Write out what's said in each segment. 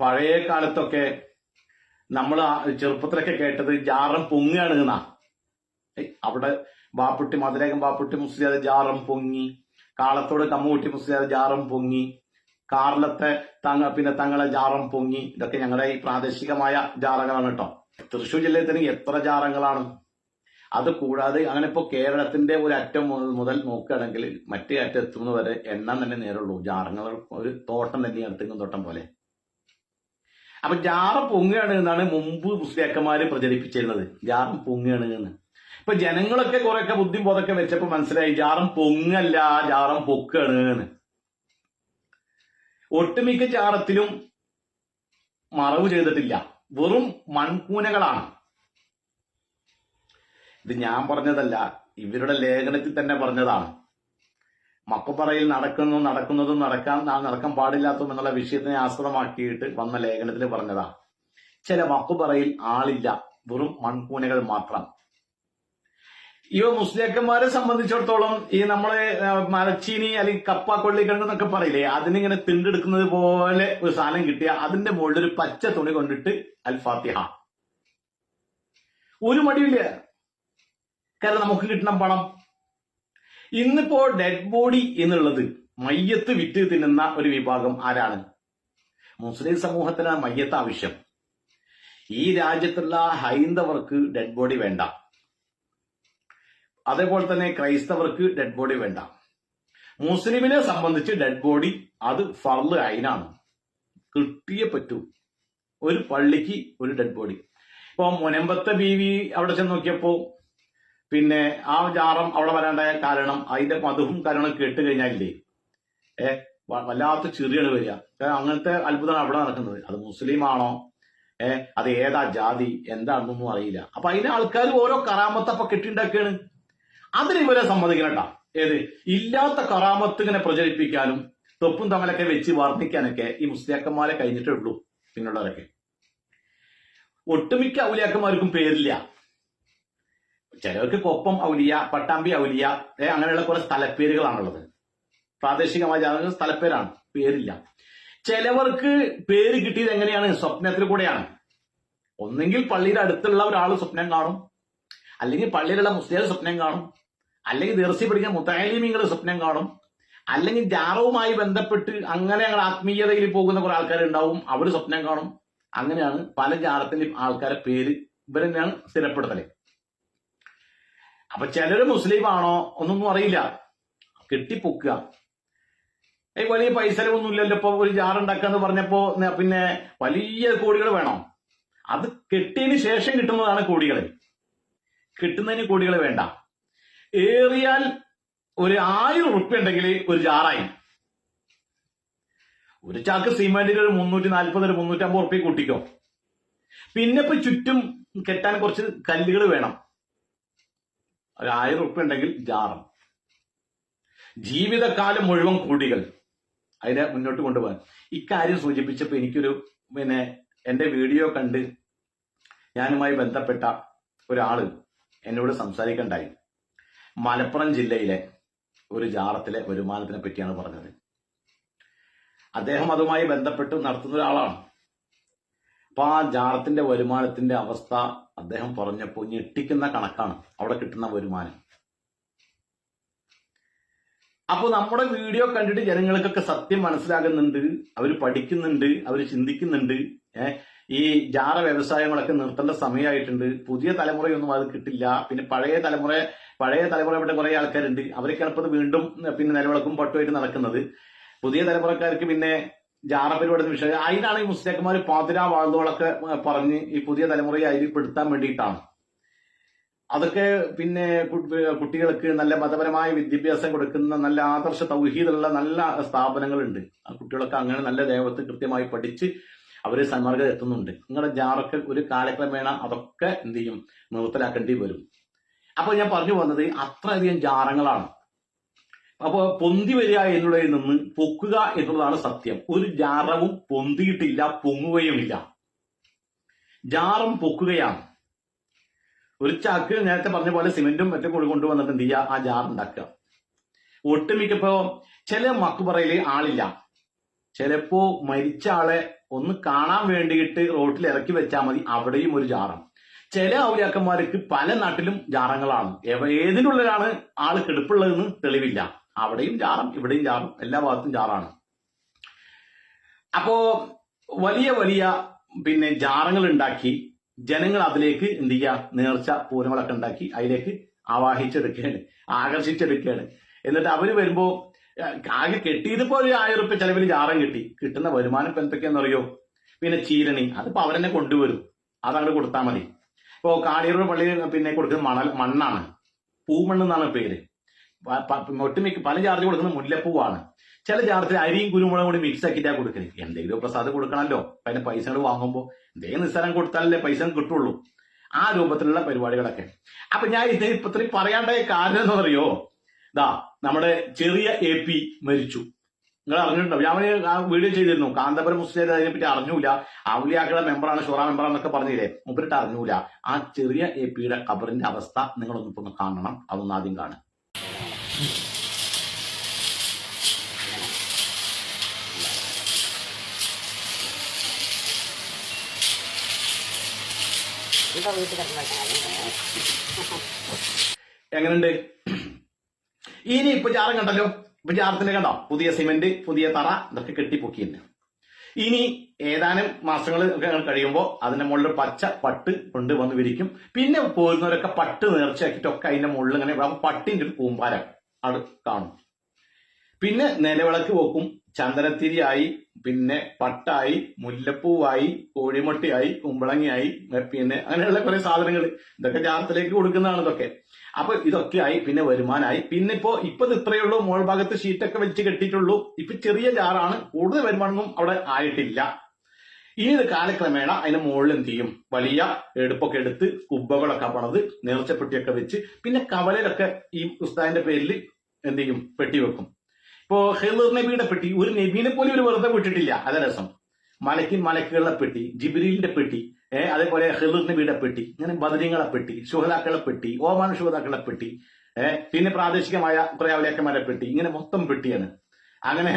പഴയ കാലത്തൊക്കെ നമ്മൾ ചെറുപ്പത്തിലൊക്കെ കേട്ടത് ജാറം പൊങ്ങുകയാണ് എന്നാ. അവിടെ ബാപ്പുട്ടി മധുരേഖം ബാപ്പുട്ടി മുസ്ലിയാതെ ജാറം പൊങ്ങി. കാളത്തോട് കമ്മുകുട്ടി മുസ്ലിയാതെ ജാറം പൊങ്ങി. കാറിലത്തെ തങ്ങ പിന്നെ തങ്ങളെ ജാറം പൊങ്ങി. ഇതൊക്കെ ഞങ്ങളുടെ ഈ പ്രാദേശികമായ ജാറങ്ങളാണ് കേട്ടോ. തൃശ്ശൂർ ജില്ലയിൽ തന്നെ എത്ര ജാറങ്ങളാണ്? അത് കൂടാതെ അങ്ങനെ ഇപ്പോൾ കേരളത്തിന്റെ ഒരു അറ്റം മുതൽ മുതൽ നോക്കുകയാണെങ്കിൽ മറ്റേ അറ്റം എത്തുന്നത് വരെ എണ്ണം തന്നെ നേരുള്ളൂ ജാറങ്ങൾ ഒരു തോട്ടം തന്നെയാണ് തെങ്ങും തോട്ടം പോലെ. അപ്പൊ ജാറം പൊങ്ങുകയാണ് എന്നാണ് മുമ്പ് മുസ്ലിയാക്കന്മാര് പ്രചരിപ്പിച്ചിരുന്നത്. ജാറം പൊങ്ങുകയാണ് എന്ന്. ഇപ്പൊ ജനങ്ങളൊക്കെ കുറെയൊക്കെ ബുദ്ധി ബോധമൊക്കെ വെച്ചപ്പോ മനസ്സിലായി ജാറം പൊങ്ങല്ല ജാറം പൊക്കാണ് എന്ന്. ഒട്ടുമിക്ക ജാറത്തിലും മറവ് ചെയ്തിട്ടില്ല. വെറും മൺകൂനകളാണ്. ഇത് ഞാൻ പറഞ്ഞതല്ല ഇവരുടെ ലേഖനത്തിൽ തന്നെ പറഞ്ഞതാണ്. മക്കപ്പറയിൽ നടക്കുന്നു നടക്കുന്നതും നടക്കാൻ നടക്കാൻ പാടില്ലാത്തതും എന്നുള്ള വിഷയത്തിനെ ആസ്പദമാക്കിയിട്ട് വന്ന ലേഖനത്തിൽ പറഞ്ഞതാ. ചില മക്കുപറയിൽ ആളില്ല വെറും മൺകൂനകൾ മാത്രം. ഇവ മുസ്ലിക്കന്മാരെ സംബന്ധിച്ചിടത്തോളം ഈ നമ്മളെ മരച്ചീനി അല്ലെങ്കിൽ കപ്പ കൊള്ളിക്കണ്ട് എന്നൊക്കെ പറയില്ലേ അതിനിങ്ങനെ തിണ്ടെടുക്കുന്നത് പോലെ ഒരു സാധനം കിട്ടിയ അതിന്റെ മുകളിൽ ഒരു പച്ച തുണി കൊണ്ടിട്ട് അൽഫാത്തിഹ ഒരു മടിയില്ല കാരണം നമുക്ക് കിട്ടണം പണം. ഇന്നിപ്പോ ഡെഡ് ബോഡി എന്നുള്ളത് മയ്യത്ത് വിറ്റ് തിന്നുന്ന ഒരു വിഭാഗം ആരാണ്? മുസ്ലിം സമൂഹത്തിന് മയ്യത്ത് ആവശ്യം. ഈ രാജ്യത്തുള്ള ഹൈന്ദവർക്ക് ഡെഡ് ബോഡി വേണ്ട. അതേപോലെ തന്നെ ക്രൈസ്തവർക്ക് ഡെഡ് ബോഡി വേണ്ട. മുസ്ലിമിനെ സംബന്ധിച്ച് ഡെഡ് ബോഡി അത് ഫർൾ അയിനാണ്. കിട്ടിയേ പറ്റൂ. ഒരു പള്ളിക്ക് ഒരു ഡെഡ് ബോഡി ഇപ്പൊ മുനമ്പത്തെ ബീവി അവിടെ ചെന്ന് നോക്കിയപ്പോ പിന്നെ ആ ജാറം അവിടെ വരാണ്ടായ കാരണം അതിന്റെ മധുവും കാരണം കേട്ട് കഴിഞ്ഞാലില്ലേ? ഏ വല്ലാത്ത ചെറിയാണ് വരിക. അങ്ങനത്തെ അത്ഭുതമാണ് അവിടെ നടക്കുന്നത്. അത് മുസ്ലിം ആണോ ഏ അത് ഏതാ ജാതി? എന്താണെന്നൊന്നും അറിയില്ല. അപ്പൊ അതിന് ആൾക്കാർ ഓരോ കറാമത്ത് അപ്പൊ കെട്ടിണ്ടാക്കുകയാണ് അതിന് ഇവരെ സമ്മതിക്കണട്ടാ ഏത്? ഇല്ലാത്ത കറാമത്ത് ഇങ്ങനെ പ്രചരിപ്പിക്കാനും തൊപ്പും തമ്മിലൊക്കെ വെച്ച് വർദ്ധിക്കാനൊക്കെ ഈ മുസ്ലിയാക്കന്മാരെ കഴിഞ്ഞിട്ടേ ഉള്ളൂ പിന്നുള്ളവരൊക്കെ. ഒട്ടുമിക്ക ഔലിയാക്കന്മാർക്കും പേരില്ല. ചിലർക്ക് കൊപ്പം ഔലിയ പട്ടാമ്പി ഔലിയ അങ്ങനെയുള്ള കുറെ സ്ഥലപ്പേരുകളാണുള്ളത്. പ്രാദേശികമായ ജാതക സ്ഥലപ്പേരാണ് പേരില്ല. ചിലവർക്ക് പേര് കിട്ടിയത് എങ്ങനെയാണ്? സ്വപ്നത്തിൽ കൂടെയാണ്. ഒന്നെങ്കിൽ പള്ളിയുടെ അടുത്തുള്ള ഒരാൾ സ്വപ്നം കാണും. അല്ലെങ്കിൽ പള്ളിയിലുള്ള മുസ്ലിം സ്വപ്നം കാണും. അല്ലെങ്കിൽ ദർശി പഠിക്കുന്ന മുത്താലിമീങ്ങൾ സ്വപ്നം കാണും. അല്ലെങ്കിൽ ജാറവുമായി ബന്ധപ്പെട്ട് അങ്ങനെ ഞങ്ങൾ ആത്മീയതയിൽ പോകുന്ന കുറെ ആൾക്കാരുണ്ടാവും. അവർ സ്വപ്നം കാണും. അങ്ങനെയാണ് പല ജാറത്തിന്റെയും ആൾക്കാരെ പേര് ഇവരെന്നെയാണ് സ്ഥിരപ്പെടുത്തൽ. അപ്പൊ ചിലര് മുസ്ലിം ആണോ ഒന്നൊന്നും അറിയില്ല. കെട്ടിപ്പൊക്കുക. ഏയ് വലിയ പൈസ ഒന്നും ഇല്ലല്ലോ. ഇപ്പൊ ഒരു ജാർ ഉണ്ടാക്കാന്ന് പറഞ്ഞപ്പോ പിന്നെ വലിയ കോടികൾ വേണം. അത് കെട്ടിയതിന് ശേഷം കിട്ടുന്നതാണ് കോടികൾ. കിട്ടുന്നതിന് കോടികൾ വേണ്ട. ഏറിയാൽ ഒരു ആയിരം ഉറുപ്പ്യ ഉണ്ടെങ്കിൽ ഒരു ജാറായി. ഒരു ചാക്ക് സിമെന്റിന് ഒരു മുന്നൂറ്റി നാൽപ്പത് ഒരു മുന്നൂറ്റമ്പത് ഉറുപ്പ്യ കൂട്ടിക്കോ. പിന്നെ ഇപ്പൊ ചുറ്റും കെട്ടാൻ കുറച്ച് കല്ലുകൾ വേണം. ഒരു ആയിരം ഉറുപ്പ്യ ഉണ്ടെങ്കിൽ ജാറം. ജീവിതകാലം മുഴുവൻ കൂടികൾ. അതിനെ മുന്നോട്ട് കൊണ്ടുപോകാൻ. ഇക്കാര്യം സൂചിപ്പിച്ചപ്പോൾ എനിക്കൊരു പിന്നെ എന്റെ വീഡിയോ കണ്ട് ഞാനുമായി ബന്ധപ്പെട്ട ഒരാൾ എന്നോട് സംസാരിക്കണ്ടായി. മലപ്പുറം ജില്ലയിലെ ഒരു ജാറത്തിലെ വരുമാനത്തിനെ പറ്റിയാണ് പറഞ്ഞത്. അദ്ദേഹം അതുമായി ബന്ധപ്പെട്ട് നടത്തുന്ന ഒരാളാണ്. അപ്പൊ ആ ജാറത്തിന്റെ വരുമാനത്തിന്റെ അവസ്ഥ അദ്ദേഹം പറഞ്ഞപ്പോൾ ഞെട്ടിക്കുന്ന കണക്കാണ്. അവിടെ കിട്ടുന്ന വരുമാനം. അപ്പോൾ നമ്മുടെ വീഡിയോ കണ്ടിട്ട് ജനങ്ങൾക്കൊക്കെ സത്യം മനസ്സിലാകുന്നുണ്ട് അവർ പഠിക്കുന്നുണ്ട് അവർ ചിന്തിക്കുന്നുണ്ട്. ഈ ജാറ വ്യവസായങ്ങളൊക്കെ നിർത്തേണ്ട സമയമായിട്ടുണ്ട്. പുതിയ തലമുറയൊന്നും അത് കിട്ടില്ല. പിന്നെ പഴയ തലമുറ പഴയ തലമുറയുടെ കുറെ ആൾക്കാരുണ്ട്. അവരൊക്കെ ഇപ്പോൾ വീണ്ടും പിന്നെ നിലവിളക്കും പട്ടുമായിട്ട് നടക്കുന്നത്. പുതിയ തലമുറക്കാർക്ക് പിന്നെ ജാറ പരിപാടി വിഷയം. അതിനാണ് ഈ മുസ്ലിംമാർ പാതിര വാഴ്ന്നോളൊക്കെ പറഞ്ഞ് ഈ പുതിയ തലമുറയെ അതിൽ പെടുത്താൻ വേണ്ടിയിട്ടാണ്. അതൊക്കെ പിന്നെ കുട്ടികൾക്ക് നല്ല മതപരമായ വിദ്യാഭ്യാസം കൊടുക്കുന്ന നല്ല ആദർശ തൗഹീദുള്ള നല്ല സ്ഥാപനങ്ങളുണ്ട്. ആ കുട്ടികളൊക്കെ അങ്ങനെ നല്ല ദൈവത്തെ കൃത്യമായി പഠിച്ച് അവർ സന്മാർഗം എത്തുന്നുണ്ട്. നിങ്ങളുടെ ജാറൊക്കെ ഒരു കാലക്രമേണ അതൊക്കെ എന്ത് ചെയ്യും? നിർത്തലാക്കേണ്ടി വരും. അപ്പൊ ഞാൻ പറഞ്ഞു വന്നത് അത്രയധികം ജാറങ്ങളാണ്. അപ്പൊ പൊന്തി വരിക എന്നുള്ളതിൽ നിന്ന് പൊക്കുക എന്നുള്ളതാണ് സത്യം. ഒരു ജാറവും പൊന്തിയിട്ടില്ല പൊങ്ങുകയുമില്ല. ജാറം പൊക്കുകയാണ്. ഒരു ചാക്ക് നേരത്തെ പറഞ്ഞ പോലെ സിമെന്റും മറ്റും കൂടി കൊണ്ടുവന്നിട്ട് എന്ത് ചെയ്യുക? ആ ജാർ ഉണ്ടാക്കുക. ഒട്ടുമിക്കപ്പോ ചില മക്കുപറയിൽ ആളില്ല. ചിലപ്പോ മരിച്ച ആളെ ഒന്ന് കാണാൻ വേണ്ടിയിട്ട് റോട്ടിൽ ഇറക്കി വെച്ചാൽ മതി അവിടെയും ഒരു ജാറം ചില ഔലിയാക്കന്മാർക്ക് പല നാട്ടിലും ജാറങ്ങളാണ്. ഏതിനുള്ളിലാണ് ആൾ കെടുപ്പുള്ളതെന്ന് തെളിവില്ല. അവിടെയും ജാറും ഇവിടെയും ജാറും എല്ലാ ഭാഗത്തും ജാറാണ്. അപ്പോ വലിയ വലിയ പിന്നെ ജാറങ്ങൾ ഉണ്ടാക്കി ജനങ്ങൾ അതിലേക്ക് എന്ത് ചെയ്യുക? നേർച്ച പൂരങ്ങളൊക്കെ ഉണ്ടാക്കി അതിലേക്ക് ആവാഹിച്ചെടുക്കുകയാണ് ആകർഷിച്ചെടുക്കുകയാണ്. എന്നിട്ട് അവർ വരുമ്പോ ആകെ കെട്ടിയതിപ്പോ ഒരു ആയിരം ഉറുപ്പ്യ ചെലവിൽ ജാറം കിട്ടി. കിട്ടുന്ന വരുമാനം ഇപ്പൊ എന്തൊക്കെയാണെന്നറിയോ പിന്നെ ചീരണി അതിപ്പോ അവരെന്നെ കൊണ്ടുവരും. അതങ്ങോട്ട് കൊടുത്താൽ മതി. ഇപ്പോ കാടിയൂർ പള്ളിയിൽ പിന്നെ കൊടുക്കുന്ന മണൽ മണ്ണാണ്. പൂമണ്ണെന്നാണ് പേര്. ഒട്ടുമിക്ക പല ചാർജ് കൊടുക്കുന്നത് മുല്ലപ്പൂവാണ്. ചില ചാർജിൽ അരിയും കുരുമുളകും കൂടി മിക്സ് ആക്കിയിട്ടാണ് കൊടുക്കുന്നത് എന്തെങ്കിലും പ്രസാദം കൊടുക്കണമല്ലോ അതിന്റെ പൈസകൾ വാങ്ങുമ്പോൾ എന്തെങ്കിലും നിസ്സാരം കൊടുത്താലല്ലേ പൈസ കിട്ടുള്ളൂ. ആ രൂപത്തിലുള്ള പരിപാടികളൊക്കെ. അപ്പൊ ഞാൻ ഇത് ഇപ്പൊ ഇത്രയും പറയാണ്ടായ കാരണം എന്ന് പറയോ ദാ നമ്മുടെ ചെറിയ എ പി മരിച്ചു. നിങ്ങൾ അറിഞ്ഞിട്ടുണ്ടോ? ഞാൻ ആ വീഡിയോ ചെയ്തിരുന്നു. കാന്തപുരം മുസ്ലിം അതിനെപ്പറ്റി അറിഞ്ഞൂല. ഔലിയാക്കളുടെ മെമ്പറാണ് ഷോറ മെമ്പറാണെന്നൊക്കെ പറഞ്ഞില്ലേ? മുമ്പിട്ട് അറിഞ്ഞൂല. ആ ചെറിയ എ പിയുടെ ഖബറിന്റെ അവസ്ഥ നിങ്ങളൊന്നിപ്പൊന്ന് കാണണം. അതൊന്നാദ്യം കാണും എങ്ങനെയുണ്ട് ഇനി ഇപ്പൊ ജാറം കണ്ടല്ലോ. ഇപ്പൊ ചാറത്തിന് കണ്ടോ? പുതിയ സിമെന്റ് പുതിയ തറ ഇതൊക്കെ കെട്ടിപ്പൊക്കിയിട്ടുണ്ട്. ഇനി ഏതാനും മാസങ്ങൾ കഴിയുമ്പോ കഴിയുമ്പോൾ അതിന്റെ മുകളിൽ പച്ച പട്ട് കൊണ്ട് വന്ന് വിരിക്കും. പിന്നെ പോരുന്നവരൊക്കെ പട്ട് നേർച്ചയാക്കിയിട്ടൊക്കെ അതിന്റെ മുകളിൽ ഇങ്ങനെ പട്ടിന്റെ ഒരു കൂമ്പാരം. അത് കാണും പിന്നെ നിലവിളക്ക് പോക്കും ചന്ദനത്തിരിയായി പിന്നെ പട്ടായി മുല്ലപ്പൂവായി കോഴിമുട്ടയായി കുമ്പളങ്ങിയായി പിന്നെ അങ്ങനെയുള്ള കുറെ സാധനങ്ങൾ ഇതൊക്കെ ജാതത്തിലേക്ക് കൊടുക്കുന്നതാണ് ഇതൊക്കെ. അപ്പൊ ഇതൊക്കെ ആയി പിന്നെ വരുമാനമായി പിന്നെ ഇപ്പോ ഇപ്പൊ ഇത് ഇത്രയേ ഉള്ളൂ മോൾ ഭാഗത്ത് ഷീറ്റൊക്കെ വെച്ച് കെട്ടിയിട്ടുള്ളൂ. ഇപ്പൊ ചെറിയ ജാറാണ് കൂടുതൽ വരുമാനമൊന്നും അവിടെ ആയിട്ടില്ല. ഇനി ഇത് കാലക്രമേണ അതിന് മുകളിൽ എന്ത് ചെയ്യും? വലിയ എടുപ്പൊക്കെ എടുത്ത് കുബ്ബകളൊക്കെ പണത് നേർച്ചപ്പെട്ടിയൊക്കെ വെച്ച് പിന്നെ കവലയിലൊക്കെ ഈ ഉസ്താദിന്റെ പേരിൽ എന്ത് ചെയ്യും പെട്ടി വെക്കും ഇപ്പോ ഹെലർ നബിയുടെ പെട്ടി ഒരു നബീനെ പോലും ഒരു വെറുതെ വിട്ടിട്ടില്ല. അത രസം. മലക്കിൻ മലക്കുകളുടെ പെട്ടി ജിബിരിലിന്റെ പെട്ടി ഏഹ് അതേപോലെ ഹെലർ നബിയുടെ പെട്ടി ഇങ്ങനെ ബദരിങ്ങളെ പെട്ടി ശുഹതാക്കളെ പെട്ടി ഓമാന ശുഹതാക്കളെ പെട്ടി ഏഹ് പിന്നെ പ്രാദേശികമായ കുറെ അവലേക്കന്മാരെ പെട്ടി ഇങ്ങനെ മൊത്തം പെട്ടിയാണ്. അങ്ങനെ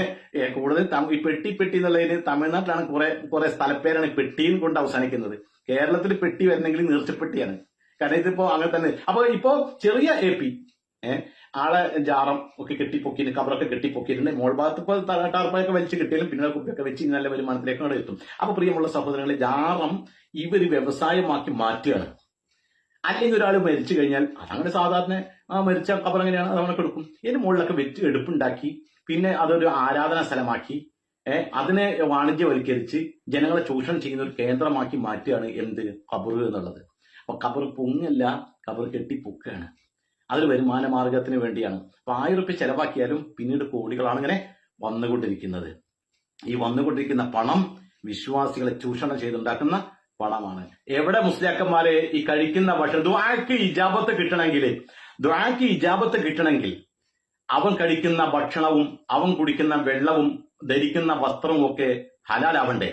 കൂടുതൽ ഈ പെട്ടി പെട്ടി എന്നുള്ളതിന് തമിഴ്നാട്ടിലാണ് കുറെ കുറെ സ്ഥലപ്പേരാണ് പെട്ടിയും കൊണ്ട് അവസാനിക്കുന്നത്. കേരളത്തിൽ പെട്ടി വരുന്നെങ്കിൽ നീർച്ചപ്പെട്ടിയാണ്. കാരണം ഇതിപ്പോ അങ്ങനെ തന്നെ. അപ്പൊ ഇപ്പോ ചെറിയ എ പി ഏഹ് ആളെ ജാറം ഒക്കെ കെട്ടിപ്പൊക്കിന് കവറൊക്കെ കെട്ടിപ്പൊക്കിയിട്ടുണ്ട് മോൾ ഭാഗത്ത് ഇപ്പോൾ ടാർപ്പായൊക്കെ വലിച്ച് കിട്ടിയാലും പിന്നെ കുപ്പിയൊക്കെ വെച്ച് നല്ല വരുമാനത്തിലേക്ക് അവിടെ എത്തും. അപ്പൊ പ്രിയമുള്ള സഹോദരങ്ങളെ ജാറം ഇവർ വ്യവസായമാക്കി മാറ്റുകയാണ്. അല്ലെങ്കിൽ ഒരാൾ മരിച്ചു കഴിഞ്ഞാൽ അതങ്ങനെ സാധാരണ ആ മരിച്ച കബർ എങ്ങനെയാണ്? അതങ്ങനെ കൊടുക്കും. ഇതിന് മുകളിലൊക്കെ വെച്ച് എടുപ്പുണ്ടാക്കി പിന്നെ അതൊരു ആരാധനാ സ്ഥലമാക്കി അതിനെ വാണിജ്യവൽക്കരിച്ച് ജനങ്ങളെ ചൂഷണം ചെയ്യുന്ന ഒരു കേന്ദ്രമാക്കി മാറ്റുകയാണ് എന്ത്? കബർ എന്നുള്ളത്. അപ്പൊ കബർ പൊങ്ങല്ല കബർ കെട്ടി പൊക്കുകയാണ്. അതൊരു വരുമാന മാർഗത്തിന് വേണ്ടിയാണ്. അപ്പൊ ആയിരം റുപ്യ ചെലവാക്കിയാലും പിന്നീട് കോടികളാണ് ഇങ്ങനെ വന്നുകൊണ്ടിരിക്കുന്നത്. ഈ വന്നുകൊണ്ടിരിക്കുന്ന പണം വിശ്വാസികളെ ചൂഷണം ചെയ്തുണ്ടാക്കുന്ന പണമാണ്. എവിടെ മുസ്ലിയാക്കന്മാരെ ഈ കഴിക്കുന്ന ഭക്ഷണം ദ്വാക്ക് ഇജാബത്ത് കിട്ടണമെങ്കിൽ ദ്വാക്ക് ഇജാബത്ത് കിട്ടണമെങ്കിൽ അവൻ കഴിക്കുന്ന ഭക്ഷണവും അവൻ കുടിക്കുന്ന വെള്ളവും ധരിക്കുന്ന വസ്ത്രവും ഒക്കെ ഹലാലാവണ്ടേ?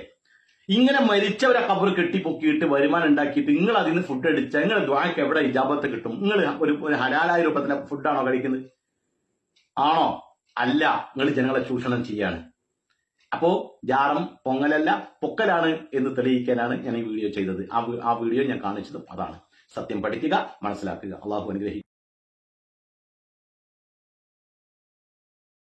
ഇങ്ങനെ മരിച്ചവരെ കബർ കെട്ടിപ്പൊക്കിയിട്ട് വരുമാനം ഉണ്ടാക്കിയിട്ട് നിങ്ങൾ അതിന് ഫുഡ് അടിച്ച നിങ്ങൾ ദ്വാക്ക് എവിടെ ഇജാബത്ത് കിട്ടും? നിങ്ങൾ ഒരു ഒരു ഹലാലായ രൂപത്തിലെ ഫുഡാണോ കഴിക്കുന്നത്? ആണോ? അല്ല. നിങ്ങൾ ജനങ്ങളെ ചൂഷണം ചെയ്യാണ്. അപ്പോ ജാറം പൊങ്ങലല്ല പൊക്കലാണ് എന്ന് തെളിയിക്കാനാണ് ഞാൻ ഈ വീഡിയോ ചെയ്തത്. ആ വീഡിയോ ഞാൻ കാണിച്ചതും അതാണ്. സത്യം പഠിക്കുക മനസ്സിലാക്കുക. അള്ളാഹു അനുഗ്രഹിക്കും.